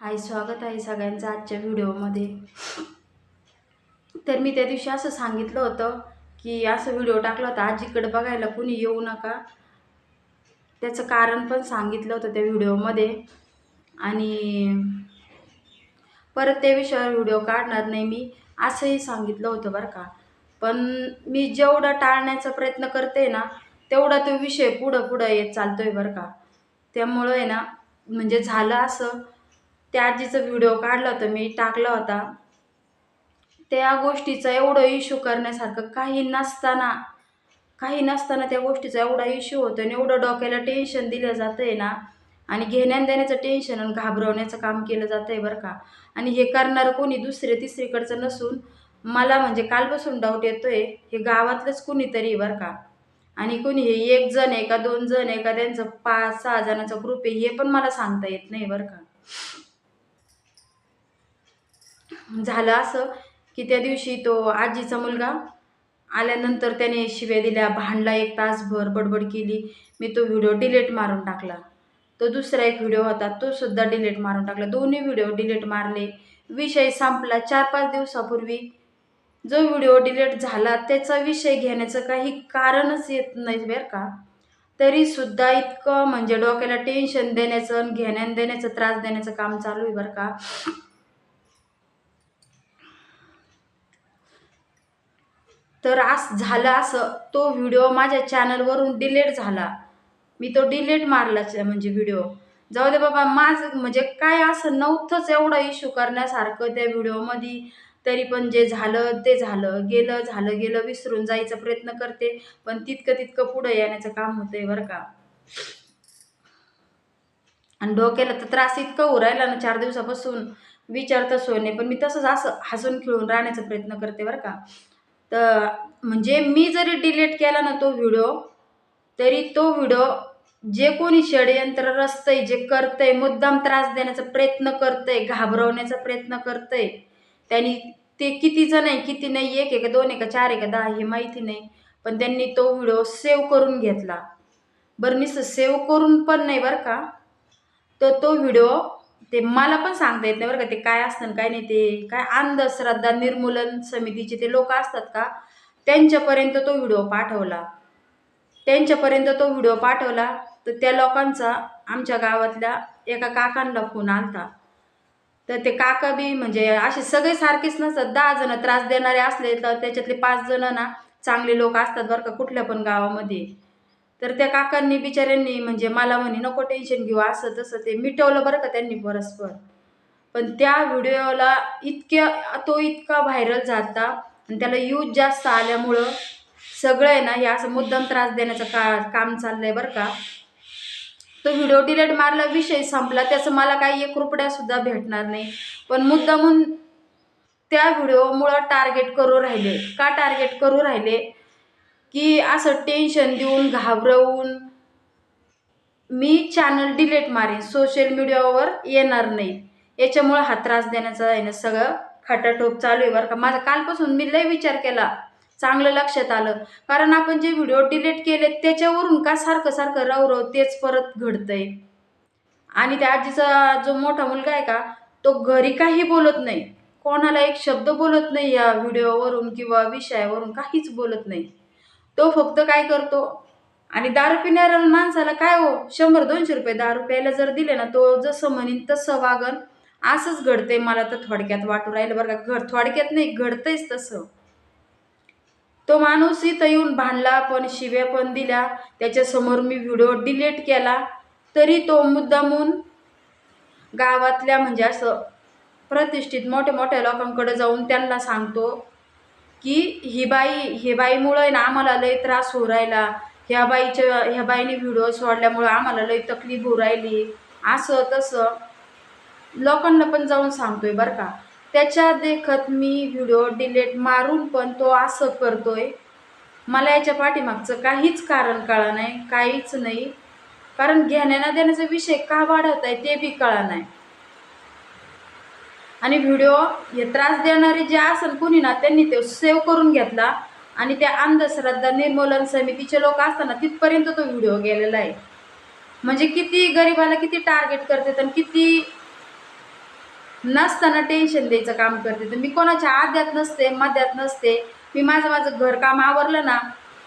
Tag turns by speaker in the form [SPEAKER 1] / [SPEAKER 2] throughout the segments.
[SPEAKER 1] हाय स्वागत आहे सगळ्यांचं आजच्या व्हिडिओमध्ये. तर मी त्या दिवशी असं सांगितलं होतं की असं व्हिडिओ टाकला होता आजीकडं बघायला कुणी येऊ नका. त्याचं कारण पण सांगितलं होतं त्या व्हिडिओमध्ये. आणि परत त्या विषयावर व्हिडिओ काढणार नाही मी असंही सांगितलं होतं बरं का. पण मी जेवढं टाळण्याचा प्रयत्न करते ना तेवढा तो विषय पुढं पुढं येत चालतो आहे बरं का. त्यामुळं आहे ना म्हणजे झालं असं. त्या आजीचा व्हिडिओ काढला होता मी टाकला होता. त्या गोष्टीचा एवढं इश्यू करण्यासारखं काही नसताना काही नसताना त्या गोष्टीचा एवढा इश्यू होतो आणि एवढं डोक्याला टेन्शन दिलं जातं आहे ना. आणि घेण्या देण्याचं टेन्शन आणि घाबरवण्याचं काम केलं जातं आहे बरं का. आणि हे करणारं कोणी दुसरे तिसरीकडचं नसून मला म्हणजे कालपासून डाऊट येतो आहे हे गावातलंच कुणीतरी बरं का. आणि कोणी हे एक जण आहे का दोन जण आहे का त्यांचं पाच सहा जणांचा ग्रुप आहे हे पण मला सांगता येत नाही बरं का. झालं असं की त्या दिवशी तो आजीचा मुलगा आल्यानंतर त्याने शिव्या दिल्या भांडला एक तासभर बडबड केली. मी तो व्हिडिओ डिलीट मारून टाकला. तो दुसरा एक व्हिडिओ होता तो सुद्धा डिलीट मारून टाकला. दोन्ही व्हिडिओ डिलीट मारले. विषय संपला. चार पाच दिवसापूर्वी जो व्हिडिओ डिलीट झाला त्याचा विषय घेण्याचं काही कारणच येत नाही बरं का. तरीसुद्धा इतकं म्हणजे डोक्याला टेन्शन देण्याचं आणि देण्याचं त्रास देण्याचं काम चालू आहे बरं का. तर आज झालं असं. तो व्हिडिओ माझ्या चॅनलवरून डिलीट झाला. मी तो डिलीट मारला म्हणजे व्हिडिओ जाऊ दे बाबा माझं म्हणजे काय असं नव्हतंच एवढा इश्यू करण्यासारखं त्या व्हिडिओमध्ये तरी पण जे झालं ते झालं. गेलं झालं गेलं विसरून जायचा प्रयत्न करते. पण तितकं तितकं पुढं येण्याचं काम होतंय बरं का. आणि डोक्याला तर त्रास इतका उरायला ना चार दिवसापासून. विचारतं सोय पण मी तसंच असं हसून खिळून राहण्याचा प्रयत्न करते बरं का. तर म्हणजे मी जरी डिलीट केला ना तो व्हिडिओ तरी तो व्हिडिओ जे कोणी षडयंत्र रचतंय जे करतंय मुद्दाम त्रास देण्याचा प्रयत्न करतंय घाबरवण्याचा प्रयत्न करतंय त्यांनी ते किती जण आहे किती नाही एक आहे का दोन एका चार एका दहा हे माहिती नाही पण त्यांनी तो व्हिडिओ सेव्ह करून घेतला. बरं नुसतं सेव्ह करून पण नाही बरं का तर तो व्हिडिओ ते मला पण सांगता येत नाही बरं का ते काय असतं काय नाही ते. काय अंधश्रद्धा निर्मूलन समितीचे ते लोक असतात का? त्यांच्यापर्यंत तो व्हिडिओ पाठवला. त्यांच्यापर्यंत तो व्हिडिओ पाठवला तर त्या लोकांचा आमच्या गावातल्या एका काकांना फोन आलता. तर ते काका बी म्हणजे असे सगळे सारखेच नसतात दहा जण त्रास देणारे असले तर त्याच्यातले पाच जण ना चांगले लोक असतात बरं का कुठल्या पण गावामध्ये. तर त्या काकांनी बिचाऱ्यांनी म्हणजे मला म्हणे नको टेन्शन घेऊ असं तसं ते मिटवलं बरं का त्यांनी परस्पर. पण त्या व्हिडिओला इतक्या तो इतका व्हायरल झाला आणि त्याला यूज जास्त आल्यामुळं सगळं आहे ना हे असं मुद्दाम त्रास देण्याचं का काम चाललंय बरं का. तो व्हिडिओ डिलेट मारला विषय संपला त्याचं मला काही एक रुपयासुद्धा भेटणार नाही. पण मुद्दामून त्या व्हिडिओमुळं टार्गेट करू राहिले. का टार्गेट करू राहिले? की असं टेन्शन देऊन घाबरवून मी चॅनल डिलीट मारेन. सोशल मीडियावर येणार नाही. याच्यामुळं हा त्रास देण्याचा आहे ना सगळं. खटाटोप चालू आहे बरं का. माझा कालपासून मी लय विचार केला. चांगलं लक्षात आलं. कारण आपण जे व्हिडिओ डिलीट केले त्याच्यावरून का सारखं सारखं रवरव तेच परत घडतंय. आणि त्या आजीचा जो मोठा मुलगा आहे का तो घरी काही बोलत नाही. कोणाला एक शब्द बोलत नाही या व्हिडिओवरून किंवा विषयावरून काहीच बोलत नाही. तो फक्त काय करतो? आणि दारू पिणाऱ्या माणसाला काय हो? शंभर दोनशे रुपये दारू प्यायला जर दिले ना तो जसं म्हणेन तसं वागन. असंच घडतंय मला तर थोडक्यात वाटू राहिलं बरं का. घड थोडक्यात नाही घडतंयच तसं. तो माणूस इथं येऊन भांडला पण शिव्या पण दिल्या. त्याच्यासमोर मी व्हिडिओ डिलीट केला. तरी तो मुद्दामून गावातल्या म्हणजे असं प्रतिष्ठित मोठ्या मोठ्या लोकांकडे जाऊन त्यांना सांगतो की ही बाई हे बाईमुळं ना आम्हाला लय त्रास होऊ राहिला. ह्या बाईच्या ह्या बाईने व्हिडिओ सोडल्यामुळं आम्हाला लय तकलीफ होऊ राहिली. असं तसं. लोकांना पण जाऊन सांगतोय बरं का. त्याच्या देखत मी व्हिडिओ डिलीट मारून पण तो असं करतोय. मला याच्या पाठीमागचं काहीच कारण कळा नाही काहीच नाही. कारण घेण्याना देण्याचा विषय का वाढवत आहे ते बी कळा नाही. आणि व्हिडिओ हे त्रास देणारे जे असेल कुणी ना त्यांनी ते सेव्ह करून घेतला. आणि त्या अंधश्रद्धा निर्मूलन समितीचे लोक असताना तिथपर्यंत तो व्हिडिओ गेलेला आहे. म्हणजे किती गरिबाला किती टार्गेट करतात आणि किती नसताना टेन्शन द्यायचं काम करते. तर मी कोणाच्या आद्यात नसते मध्यात नसते. मी माझं माझं घरकाम आवरलं ना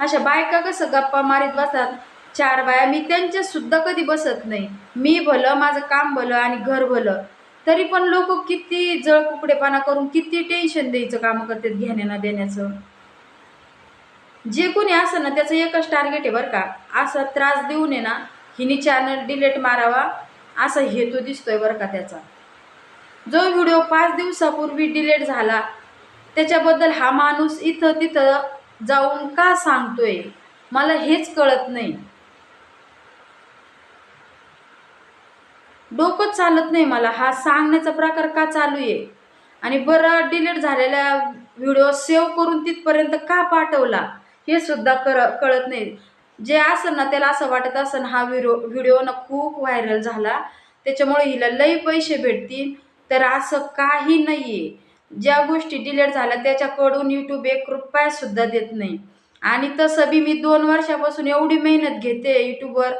[SPEAKER 1] अशा बायका कसं गप्पा मारीत बसतात? चार बाया मी त्यांच्यासुद्धा कधी बसत नाही. मी भलं माझं काम भलं आणि घर भलं. तरी पण लोक किती जळकुकडेपणा करून किती टेन्शन द्यायचं काम करतात घेण्याना देण्याचं. जे कोणी असं ना त्याचं एकच टार्गेट आहे बरं का. असा त्रास देऊ नये ना हिने चॅनल डिलीट मारावा असा हेतू दिसतोय बरं का त्याचा. जो व्हिडिओ पाच दिवसापूर्वी डिलीट झाला त्याच्याबद्दल हा माणूस इथं तिथं जाऊन का सांगतोय? मला हेच कळत नाही. डोकंच चालत नाही मला. हा सांगण्याचा प्रकार का चालू आहे? आणि बरं डिलीट झालेला व्हिडिओ सेव्ह करून तिथपर्यंत का पाठवला? हे सुद्धा कर कळत नाही. जे असं ना त्याला असं वाटत असं हा व्हिडिओ व्हिडिओ ना खूप व्हायरल झाला. त्याच्यामुळे हिला लई पैसे भेटतील. तर असं काही नाही आहे ज्या गोष्टी डिलीट झाल्या त्याच्याकडून यूट्यूब एक रुपयासुद्धा देत नाही. आणि तसं बी मी दोन वर्षापासून एवढी मेहनत घेते यूट्यूबवर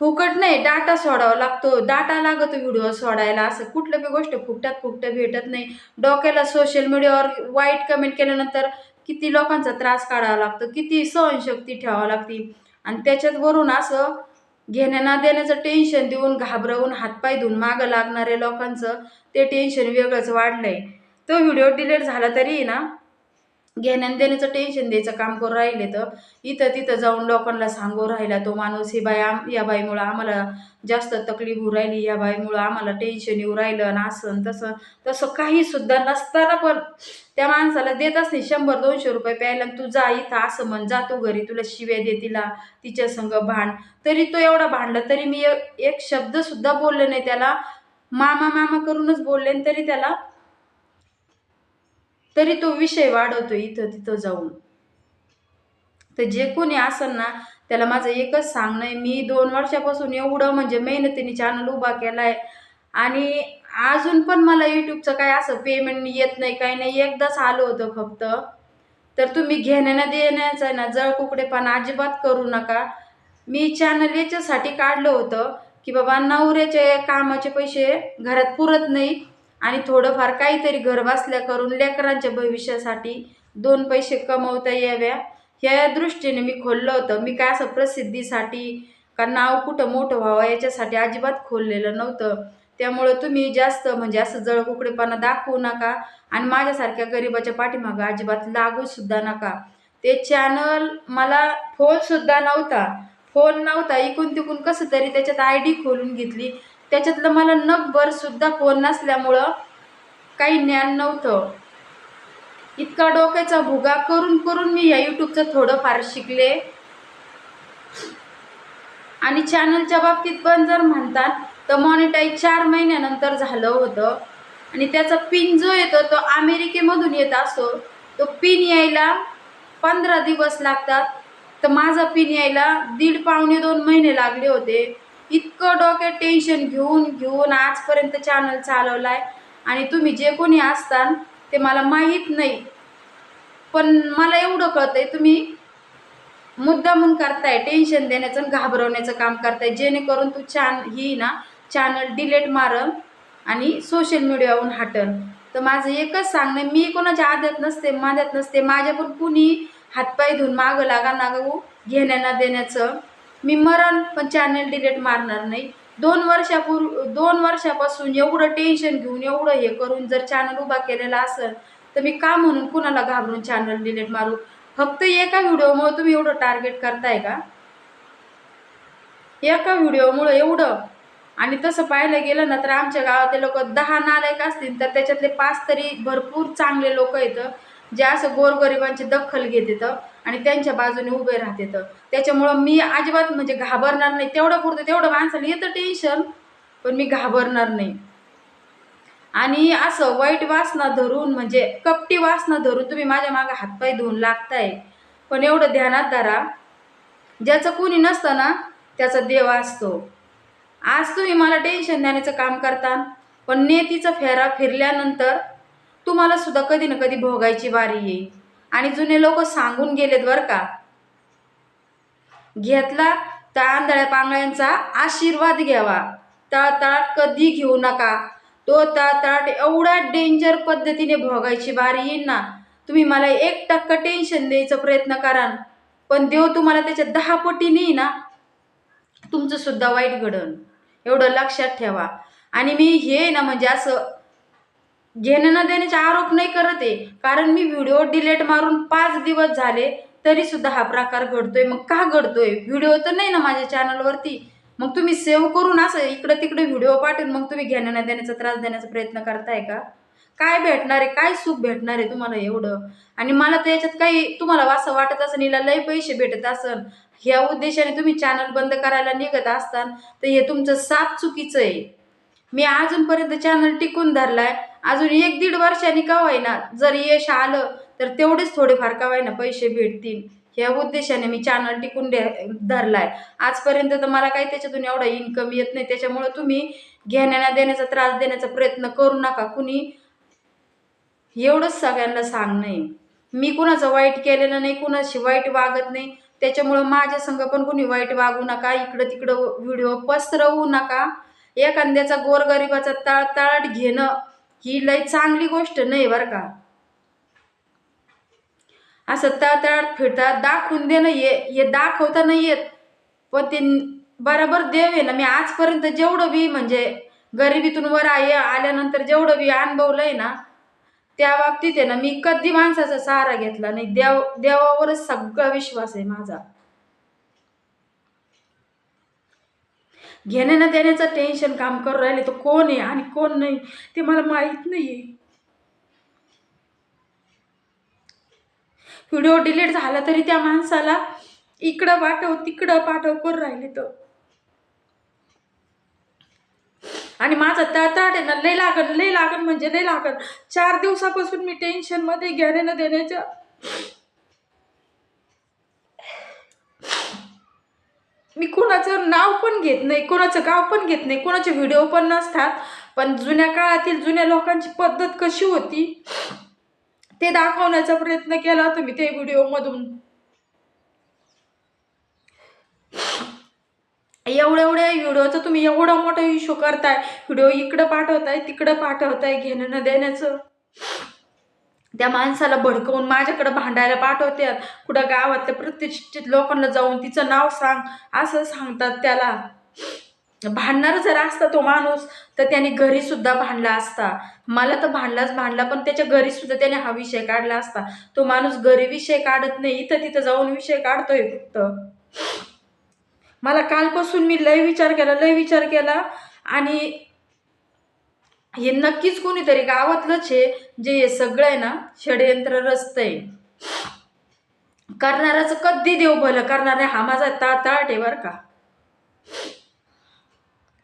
[SPEAKER 1] फुकट नाही डाटा सोडावा लागतो. डाटा लागतो व्हिडिओ सोडायला. असं कुठलं बी गोष्ट फुकटात फुकटं भेटत नाही. डोक्याला सोशल मीडियावर वाईट कमेंट केल्यानंतर किती लोकांचा त्रास काढावा लागतो. किती सहनशक्ती ठेवावी लागते. आणि त्याच्यात वरून असं घेण्याना देण्याचं टेन्शन देऊन घाबरवून हातपाय धुवून मागं लागणाऱ्या लोकांचं ते टेन्शन वेगळंच वाढलंय. तो व्हिडिओ डिलीट झाला तरी ना घेण्यान देण्याचं टेन्शन द्यायचं काम करून राहिले तर इथं तिथं जाऊन लोकांना सांगू राहिला तो माणूस ही बाई आम या बाईमुळं आम्हाला जास्त तकलीफ होऊ राहिली या बाईमुळं आम्हाला टेन्शन येऊ राहिलं आणि असं तसं. तसं काही सुद्धा नसताना पण त्या माणसाला देतच नाही. शंभर दोनशे रुपये प्यायला तू जा इथं असं म्हण जा तू घरी तुला शिव्या दे तिला तिच्या संग भांड. तरी तो एवढा भांडला तरी मी एक- एक शब्द बोलले नाही त्याला. मामा मामा करूनच बोलले तरी त्याला तरी तो विषय वाढवतो इथं तिथं जाऊन. तर जे कोणी असेल ना त्याला माझं एकच सांगणं आहे मी दोन वर्षापासून एवढं म्हणजे मेहनतीने चॅनल उभा केला आहे आणि अजून पण मला यूट्यूबचं काय असं पेमेंट येत नाही काही नाही. एकदाच आलं होतं फक्त. तर तुम्ही घेण्याना देण्याचं आहे ना जळ कुकडेपणा अजिबात करू नका. मी चॅनल याच्यासाठी काढलं होतं की बाबा नवऱ्याचे कामाचे पैसे घरात पुरत नाही आणि थोडंफार काहीतरी घर बसल्या करून लेकरांच्या भविष्यासाठी दोन पैसे कमवता याव्या. ह्या दृष्टीने मी खोललं होतं. मी काय असं प्रसिद्धीसाठी का नाव कुठं मोठं व्हावं याच्यासाठी अजिबात खोललेलं नव्हतं. त्यामुळं तुम्ही जास्त म्हणजे असं जळकुकडेपणा दाखवू नका आणि माझ्यासारख्या गरिबाच्या पाठीमागं अजिबात लागूसुद्धा नका. ते चॅनल मला फोनसुद्धा नव्हता. फोन नव्हता. इकून तिकून कसं तरी त्याच्यात आय डी खोलून घेतली. त्याच्यातलं मला नगभरसुद्धा फोन नसल्यामुळं काही ज्ञान नव्हतं. इतका डोक्याचा भुगा करून करून मी या यूट्यूबचं थोडंफार शिकले. आणि चॅनलच्या बाबतीत पण जर म्हणतात तर मॉनिटाईज चार महिन्यानंतर झालं होतं. आणि त्याचा पिन जो येतो तो अमेरिकेमधून येत असतो. तो पिन यायला पंधरा दिवस लागतात. तर माझा पिन यायला दीड पावणे दोन महिने लागले होते. इतकं डोक्यात टेन्शन घेऊन घेऊन आजपर्यंत चॅनल चालवला आहे आणि तुम्ही जे कोणी असतान ते मला माहीत नाही. पण मला एवढं कळतंय तुम्ही मुद्दामून करताय टेन्शन देण्याचं आणि घाबरवण्याचं काम करताय. जेणेकरून तू चॅन ही ना चॅनल डिलीट मारन आणि सोशल मीडियावरून हटन. तर माझं एकच सांगणं मी कोणाच्या आद्यात नसते माझ्यात नसते. माझ्या पण कुणी हातपाय धुवून मागं लागा नागू हो, घेण्याना देण्याचं मी मरण पण चॅनल डिलीट मारणार नाही. दोन वर्षापूर्वी दोन वर्षापासून एवढं टेन्शन घेऊन एवढं हे करून जर चॅनल उभा केलेला असेल तर मी का म्हणून कुणाला घाबरून चॅनल डिलीट मारू? फक्त एका व्हिडिओमुळे तुम्ही एवढं टार्गेट करताय का? एका व्हिडिओमुळं एवढं. आणि तसं पाहायला गेलं ना तर आमच्या गावातले लोक दहा नालायक असतील तर त्याच्यातले पाच तरी भरपूर चांगले लोक येतं जे असं गोरगरिबांची दखल घेत येतं आणि त्यांच्या बाजूने उभे राहते तर. त्याच्यामुळं मी अजिबात म्हणजे घाबरणार नाही. तेवढं पुरतं तेवढं माणसाला येतं टेन्शन पण मी घाबरणार नाही. आणि असं वाईट वासना धरून म्हणजे कपटी वासना धरून तुम्ही माझ्या मागं हातपाय धुवून लागताय. पण एवढं ध्यानात धरा. ज्याचं कोणी नसतं ना त्याचा देव असतो. आज तुम्ही मला टेन्शन देण्याचं काम करता पण नेतीचा फेरा फिरल्यानंतर तुम्हाला सुद्धा कधी ना कधी भोगायची वारी येईल. आणि जुने लोक सांगून गेलेत बरं का. घेतला तर आंधळ्या पांगळ्यांचा आशीर्वाद घ्यावा. तळतळाट कधी घेऊ नका. तो तळतळाट एवढा डेंजर पद्धतीने भोगायची बारी येईल ना. तुम्ही मला एक टक्का टेन्शन द्यायचा प्रयत्न कराल पण देव तुम्हाला त्याच्या दहा पटीने ना. तुमचं सुद्धा वाईट घडण एवढं लक्षात ठेवा. आणि मी हे ना म्हणजे असं घेणं न देण्याचे आरोप नाही करत आहे. कारण मी व्हिडिओ डिलीट मारून पाच दिवस झाले तरी सुद्धा हा प्रकार घडतोय. मग का घडतोय? व्हिडिओ तर नाही ना माझ्या चॅनलवरती. मग तुम्ही सेव्ह करून असं इकडं तिकडे व्हिडिओ पाठवून मग तुम्ही घेणं न देण्याचा त्रास देण्याचा प्रयत्न करताय का? काय भेटणार आहे? काय सुख भेटणार आहे तुम्हाला एवढं? आणि मला तर याच्यात काही तुम्हाला असं वाटत असेल हिला लय पैसे भेटत असन ह्या उद्देशाने तुम्ही चॅनल बंद करायला निघत असतान तर हे तुमचं साप चुकीचं आहे. मी अजूनपर्यंत चॅनल टिकून धरलाय. अजून एक दीड वर्षाने का होईना जर यश आलं तर तेवढेच थोडेफार का होईना पैसे भेटतील. ह्या उद्देशाने मी चॅनल टिकून दे- धरलाय. आजपर्यंत तर मला काही त्याच्यातून एवढा इन्कम येत नाही. त्याच्यामुळं तुम्ही घेण्याला देण्याचा त्रास देण्याचा प्रयत्न करू नका. कुणी एवढंच सगळ्यांना सांगणं आहे. मी कुणाचं वाईट केलेलं नाही कुणाशी वाईट वागत नाही. त्याच्यामुळं माझ्या संग पण कुणी वाईट वागू नका. इकडं तिकडं व्हिडिओ पसरवू नका. एखाद्याचा गोरगरिबाचा तळतळाट घेणं ही लई चांगली गोष्ट नाही बरं का? असं तळतळात फिरतात दाखवून देणं ये हे दाखवता नाही येत. पण ते बरोबर देव आहे ना मी आजपर्यंत जेवढं बी म्हणजे गरिबीतून वर आहे आल्यानंतर जेवढं बी अनुभवलं आहे ना त्या बाबतीत आहे ना मी कधी माणसाचा सहारा घेतला नाही. देव देवावरच सगळा विश्वास आहे माझा. घेण्यानं देण्याचं टेन्शन काम करून राहिले तो कोण आहे आणि कोण नाही ते मला माहीत नाही आहे व्हिडिओ डिलीट झाला तरी त्या माणसाला इकडं पाठव तिकडं पाठव करून राहिले तर. आणि माझा तळतळ आहे ना लय लागन लय लागन म्हणजे लय लागन चार दिवसापासून मी टेन्शनमध्ये घेण्यानं देण्याच्या मी कोणाचं नाव पण घेत नाही कोणाचं गाव पण घेत नाही कोणाचे व्हिडिओ पण नसतात. पण जुन्या काळातील जुन्या लोकांची पद्धत कशी होती ते दाखवण्याचा प्रयत्न केला होता मी ते व्हिडिओमधून. एवढ्या एवढ्या व्हिडिओचा तुम्ही एवढा मोठा इश्यू करताय व्हिडिओ इकडं पाठवताय तिकडं पाठवताय घेणं न देण्याचं त्या माणसाला भडकवून माझ्याकडं भांडायला पाठवतात. कुठं गावातल्या प्रतिष्ठित लोकांना जाऊन तिचं नाव सांग असं सांगतात त्याला. भांडणार जर असता तो माणूस तर त्याने घरी सुद्धा भांडला असता. मला तर भांडलाच भांडला पण त्याच्या घरी सुद्धा त्याने हा विषय काढला असता. तो माणूस घरी विषय काढत नाही इथं तिथं जाऊन विषय काढतोय फक्त. मला कालपासून मी लय विचार केला लय विचार केला. आणि हे नक्कीच कोणीतरी गावातलंच आहे जे हे सगळं आहे ना षडयंत्र रस्त आहे करणाऱ्याचं कधी देव भलं? करणारे हा माझा ताताट आहे बरं का.